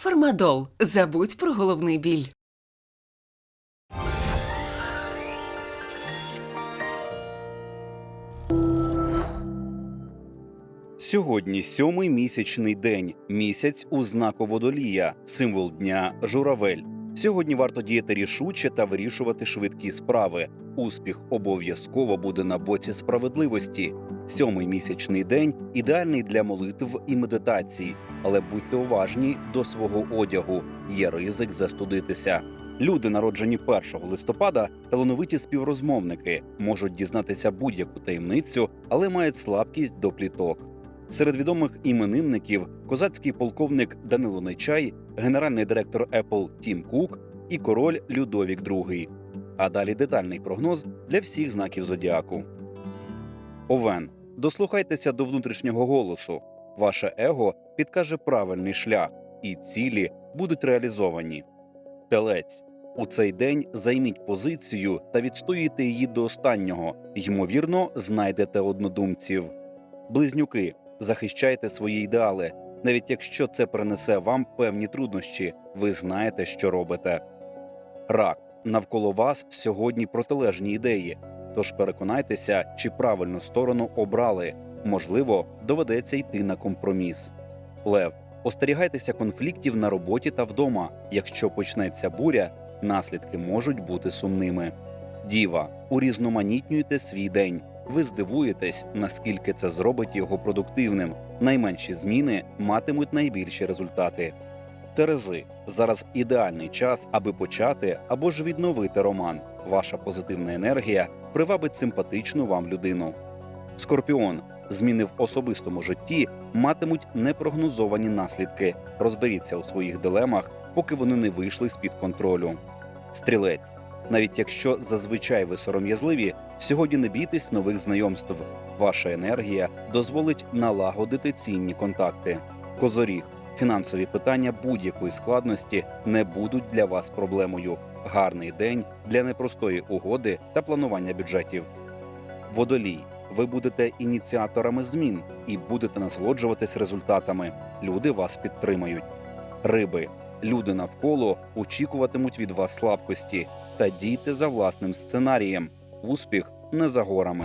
Фармадол. Забудь про головний біль. Сьогодні сьомий місячний день, місяць у знаку водолія, символ дня журавель. Сьогодні варто діяти рішуче та вирішувати швидкі справи. Успіх обов'язково буде на боці справедливості. Сьомий місячний день ідеальний для молитв і медитацій, але будьте уважні до свого одягу. Є ризик застудитися. Люди, народжені 1 листопада, талановиті співрозмовники, можуть дізнатися будь-яку таємницю, але мають слабкість до пліток. Серед відомих іменинників козацький полковник Данило Нечай, генеральний директор Apple Тім Кук і король Людовік II. А далі детальний прогноз для всіх знаків зодіаку. Овен. Дослухайтеся до внутрішнього голосу. Ваше его підкаже правильний шлях, і цілі будуть реалізовані. Телець. У цей день займіть позицію та відстоюйте її до останнього. Ймовірно, знайдете однодумців. Близнюки. Захищайте свої ідеали, навіть якщо це принесе вам певні труднощі, ви знаєте, що робите. Рак навколо вас сьогодні протилежні ідеї. Тож переконайтеся, чи правильну сторону обрали. Можливо, доведеться йти на компроміс. Лев. Остерігайтеся конфліктів на роботі та вдома. Якщо почнеться буря, наслідки можуть бути сумними. Діва. Урізноманітнюйте свій день. Ви здивуєтесь, наскільки це зробить його продуктивним. Найменші зміни матимуть найбільші результати. Терези зараз ідеальний час, аби почати або ж відновити роман. Ваша позитивна енергія привабить симпатичну вам людину. Скорпіон зміни в особистому житті матимуть непрогнозовані наслідки. Розберіться у своїх дилемах, поки вони не вийшли з під контролю. Стрілець. Навіть якщо зазвичай ви сором'язливі, сьогодні не бійтесь нових знайомств. Ваша енергія дозволить налагодити цінні контакти. Козоріг. Фінансові питання будь-якої складності не будуть для вас проблемою. Гарний день для непростої угоди та планування бюджетів. Водолій. Ви будете ініціаторами змін і будете насолоджуватись результатами. Люди вас підтримають. Риби. Люди навколо очікуватимуть від вас слабкості та дійте за власним сценарієм. Успіх не за горами.